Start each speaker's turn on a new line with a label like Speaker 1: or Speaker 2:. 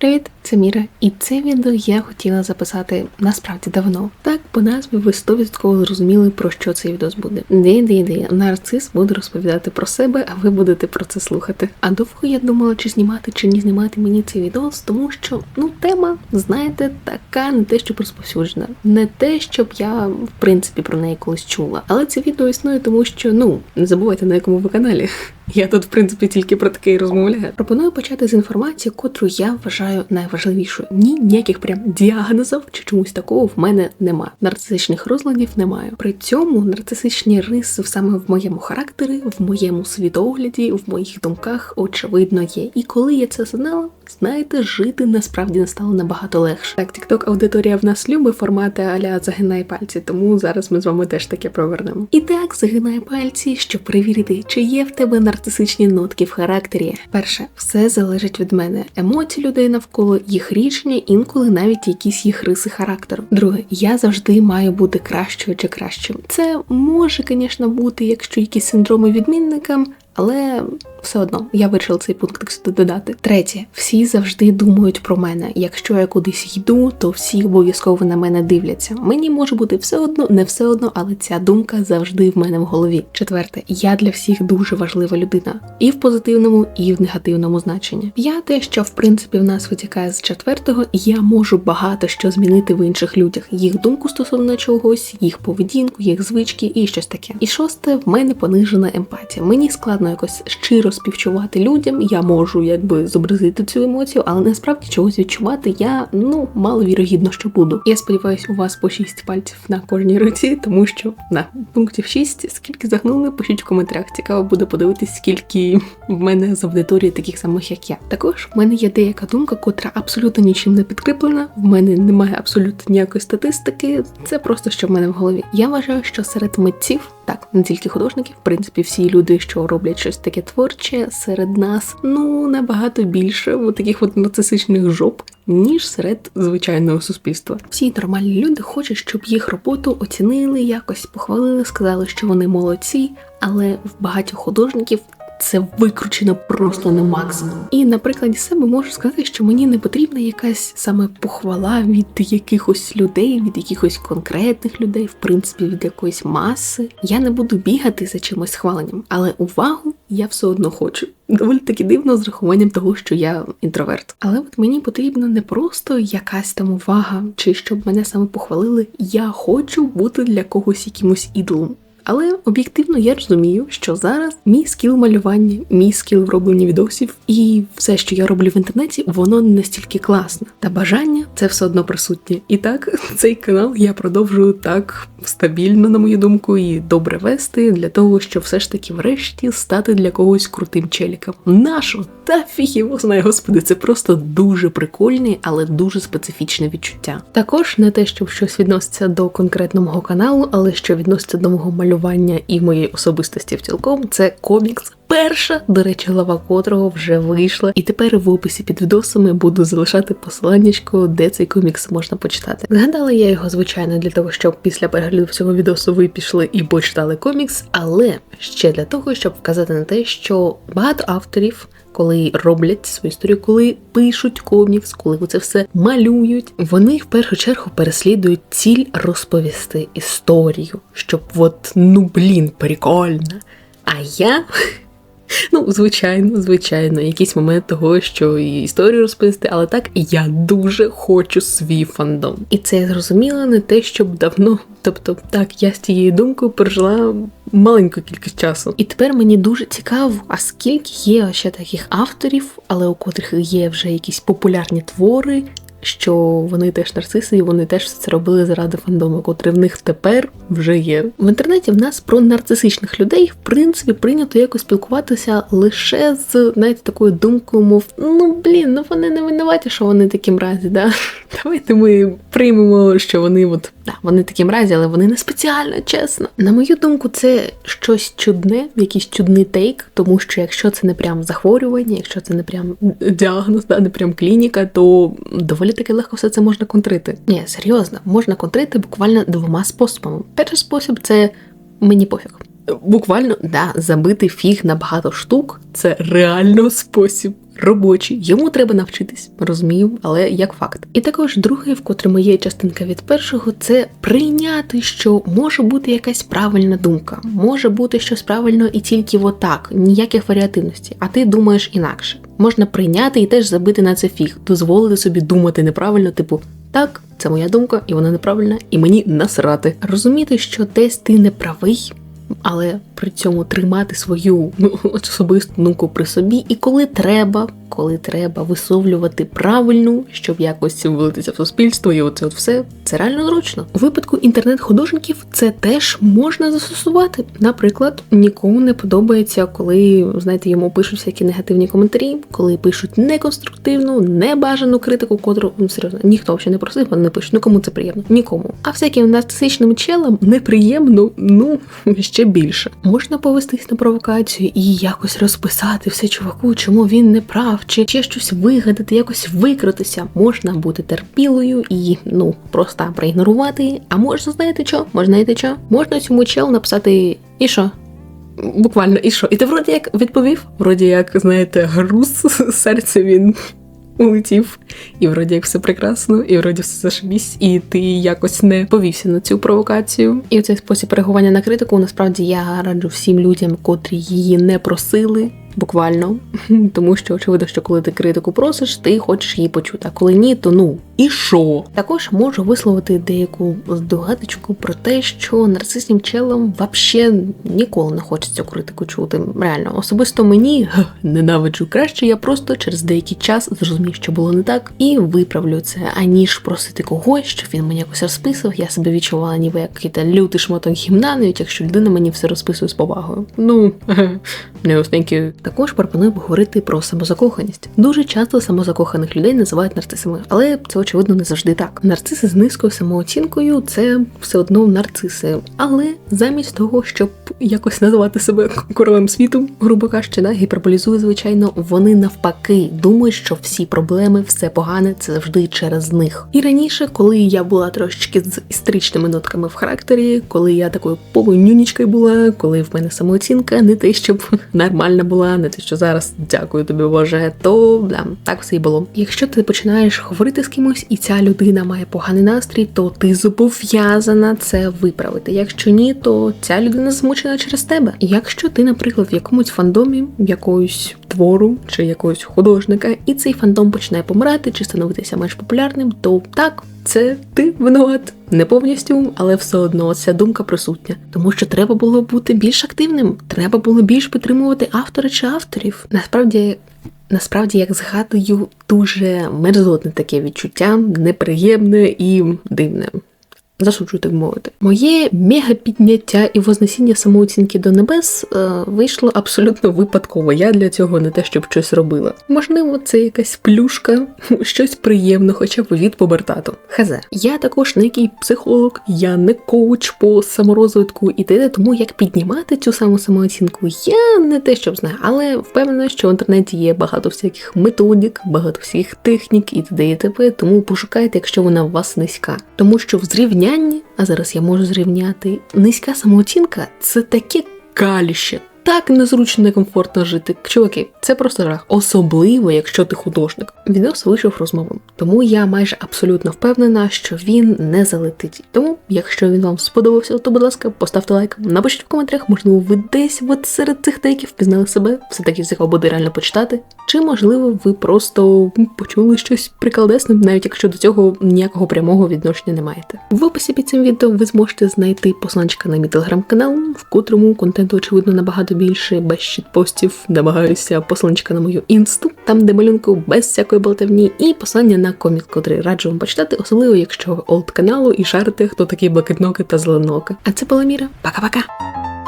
Speaker 1: Привіт, це Міра, і це відео я хотіла записати насправді давно. Так, по назві ви 100% зрозуміли, про що цей відео буде. де де де нарцис буде розповідати про себе, а ви будете про це слухати. А довго я думала, чи знімати, чи не знімати мені цей відео, тому що ну тема, знаєте, така не те, що розповсюджена, не те, щоб я в принципі про неї колись чула. Але це відео існує, тому що ну не забувайте на якому ви каналі. Я тут, в принципі, тільки про таке і розмовляю. Пропоную почати з інформації, котру я вважаю найважливішою. Ні, ніяких прям діагнозів чи чомусь такого в мене немає. Нарцисичних розладів немає. При цьому нарцисичні риси саме в моєму характері, в моєму світогляді, в моїх думках очевидно є. І коли я це знала, знаєте, жити насправді не стало набагато легше. Так, тікток аудиторія в нас любить формати аля загинай пальці, тому зараз ми з вами теж таке провернемо. І так, загинай пальці, щоб перевірити, чи є в тебе нарцисичні нотки в характері. Перше, все залежить від мене. Емоції людей навколо їх рішення, інколи навіть якісь їх риси характеру. Друге, я завжди маю бути кращою чи кращим. Це може, звісно, бути, якщо якісь синдроми відмінника, але все одно я вирішила цей пункт сюди додати. Третє, всі завжди думають про мене. Якщо я кудись йду, то всі обов'язково на мене дивляться. Мені може бути все одно, не все одно, але ця думка завжди в мене в голові. Четверте, я для всіх дуже важлива людина, і в позитивному, і в негативному значенні. П'яте, що в принципі в нас витікає з четвертого, я можу багато що змінити в інших людях, їх думку стосовно чогось, їх поведінку, їх звички і щось таке. І шосте, в мене понижена емпатія. Мені складно якось щиро співчувати людям. Я можу якби зобразити цю емоцію, але насправді чогось відчувати я ну маловірогідно, що буду. Я сподіваюся, у вас по 6 пальців на кожній руці, тому що на пунктів 6, скільки загнули, пишіть в коментарях. Цікаво буде подивитись, скільки в мене з аудиторії таких самих, як я. Також в мене є деяка думка, котра абсолютно нічим не підкріплена. В мене немає абсолютно ніякої статистики. Це просто що в мене в голові. Я вважаю, що серед митців. Так, не тільки художників, в принципі, всі люди, що роблять щось таке творче, серед нас ну набагато більше от таких от нарцисичних жоп, ніж серед звичайного суспільства. Всі нормальні люди хочуть, щоб їх роботу оцінили, якось похвалили, сказали, що вони молодці, але в багатьох художників. Це викручено просто на максимум. І на прикладі себе можу сказати, що мені не потрібна якась саме похвала від якихось людей, від якихось конкретних людей, в принципі, від якоїсь маси. Я не буду бігати за чимось схваленням, але увагу я все одно хочу. Доволі таки дивно з рахуванням того, що я інтроверт. Але от мені потрібна не просто якась там увага, чи щоб мене саме похвалили. Я хочу бути для когось якимось ідолом. Але об'єктивно я розумію, що зараз мій скіл малювання, мій скіл в робленні відосів і все, що я роблю в інтернеті, воно не настільки класне. Та бажання це все одно присутнє. І так, цей канал я продовжую так стабільно, на мою думку, і добре вести для того, щоб все ж таки врешті стати для когось крутим челіком. Нашу та фіг його знає, господи, це просто дуже прикольне, але дуже специфічне відчуття. Також не те, щоб щось відноситься до конкретного каналу, але що відноситься до мого малювання і моєї особистості в цілком, це комікс. Перша, до речі, глава котрого вже вийшла, і тепер в описі під відосами буду залишати посиланнячко, де цей комікс можна почитати. Згадала я його, звичайно, для того, щоб після перегляду цього відосу ви пішли і почитали комікс, але ще для того, щоб вказати на те, що багато авторів. Коли роблять свою історію, коли пишуть комікс, коли це все малюють, вони в першу чергу переслідують ціль розповісти історію, щоб от ну блін, прикольно. А я Ну, звичайно, звичайно, якийсь момент того, що і історію розповісти, але так я дуже хочу свій фандом. І це я зрозуміла не те, щоб давно. Тобто, так, я з тією думкою пережила маленьку кількість часу. І тепер мені дуже цікаво, а скільки є ще таких авторів, але у котрих є вже якісь популярні твори, що вони теж нарциси, і вони теж все це робили заради фандому, котрий в них тепер вже є. В інтернеті в нас про нарцисичних людей в принципі прийнято якось спілкуватися лише з знаєте, такою думкою, мов ну блін, ну вони не винуваті, що вони такі мразі, да? Давайте ми приймемо, що вони от да, вони такі мразі, але вони не спеціально, чесно. На мою думку, це щось чудне, якийсь чудний тейк, тому що якщо це не прям захворювання, якщо це не прям діагноз, да, не прям клініка, то доволі таки легко все це можна контрити. Ні, серйозно, можна контрити буквально двома способами. Перший спосіб це мені пофіг. Буквально да, забити фіг на багато штук це реально спосіб робочі, йому треба навчитись. Розумію, але як факт. І також другий, в котрому є частинка від першого, це прийняти, що може бути якась правильна думка, може бути щось правильно і тільки отак, ніяких варіативностей, а ти думаєш інакше. Можна прийняти і теж забити на це фіг, дозволити собі думати неправильно, типу. Так, це моя думка, і вона неправильна, і мені насрати. Розуміти, що десь ти не правий, але при цьому тримати свою ну, особисту думку при собі, і коли треба, коли треба висловлювати правильну, щоб якось влитися в суспільство, і оце от все це реально зручно. У випадку інтернет-художників це теж можна застосувати. Наприклад, нікому не подобається, коли знаєте, йому пишуть всякі негативні коментарі, коли пишуть неконструктивну, небажану критику, котру ну, серйозно ніхто ще не просив, вони не пишуть. Ну кому це приємно? Нікому. А всяким нарцисичним челам неприємно, ну ще більше. Можна повестись на провокацію і якось розписати все чуваку, чому він не прав, чи ще щось вигадати, якось викрутися. Можна бути терпілою і ну просто проігнорувати. А можна знаєте що? Можна знаєте що? Можна цьому челу написати і що? Буквально і що? І ти вроді як відповів, вроді як, знаєте, груз серця він улетів, і вроді як все прекрасно, і вроді все зашибісь, і ти якось не повівся на цю провокацію. І в цей спосіб реагування на критику насправді я раджу всім людям, котрі її не просили. Буквально, тому що очевидно, що коли ти критику просиш, ти хочеш її почути. А коли ні, то ну і що? Також можу висловити деяку здогадочку про те, що нарцисним челам вообще ніколи не хочеться критику чути. Реально, особисто мені ненавиджу краще. Я просто через деякий час зрозумів, що було не так, і виправлю це, аніж просити когось, щоб він мені якось розписував. Я себе відчувала, ніби як якийсь лютий шматок гімна, навіть якщо людина мені все розписує з повагою. Ну не thank. Також пропоную поговорити про самозакоханість. Дуже часто самозакоханих людей називають нарцисами, але це очевидно не завжди так. Нарциси з низькою самооцінкою це все одно нарциси. Але замість того, щоб якось називати себе королем світу, грубо кажучи, да, гіперболізує, звичайно, вони навпаки думають, що всі проблеми, все погане, це завжди через них. І раніше, коли я була трошечки з історичними нотками в характері, коли я такою полунюнічкою була, коли в мене самооцінка не те, щоб нормальна була, те, що зараз дякую тобі, Боже, то да, так все і було. Якщо ти починаєш говорити з кимось, і ця людина має поганий настрій, то ти зобов'язана це виправити. Якщо ні, то ця людина змучена через тебе. Якщо ти, наприклад, в якомусь фандомі, якоюсь твору чи якогось художника, і цей фандом починає помирати чи становитися менш популярним, то так. Це ти винуват не повністю, але все одно ця думка присутня, тому що треба було бути більш активним, треба було більш підтримувати автора чи авторів. Насправді, насправді, як згадую, дуже мерзотне таке відчуття, неприємне і дивне. Засуджую, так мовити. Моє мега-підняття і вознесіння самооцінки до небес е, вийшло абсолютно випадково. Я для цього не те, щоб щось робила. Можливо, це якась плюшка, щось приємне, хоча б від побертату. Хазе. Я також не який психолог, я не коуч по саморозвитку і т.д. тому як піднімати цю саму самооцінку, я не те, щоб знаю, але впевнена, що в інтернеті є багато всяких методик, багато всіх технік і т.д. і т.п. Тому пошукайте, якщо вона у вас низька. Тому що в зрівнянні, а зараз я можу зрівняти, низька самооцінка це таке каліще. Так незручно, некомфортно жити. Чуваки, це просто жах. Особливо, якщо ти художник. Відос вийшов розмовим. Тому я майже абсолютно впевнена, що він не залетить. Тому, якщо він вам сподобався, то будь ласка, поставте лайк, напишіть в коментарях, можливо, ви десь от серед цих тейків впізнали себе, все-таки цікаво буде реально почитати. Чи можливо ви просто почули щось приколдесне, навіть якщо до цього ніякого прямого відношення не маєте. В описі під цим відео ви зможете знайти посланчика на мій телеграм-канал, в котрому контенту очевидно набагато більше, без щитпостів, намагаюся посланчика на мою інсту, там де малюнку без всякої болтавні, і посилання на комік, котрий раджу вам почитати, особливо якщо ви олд каналу і шарите, хто такі блакитноки та зеленоки. А це була Міра. Пока-пока!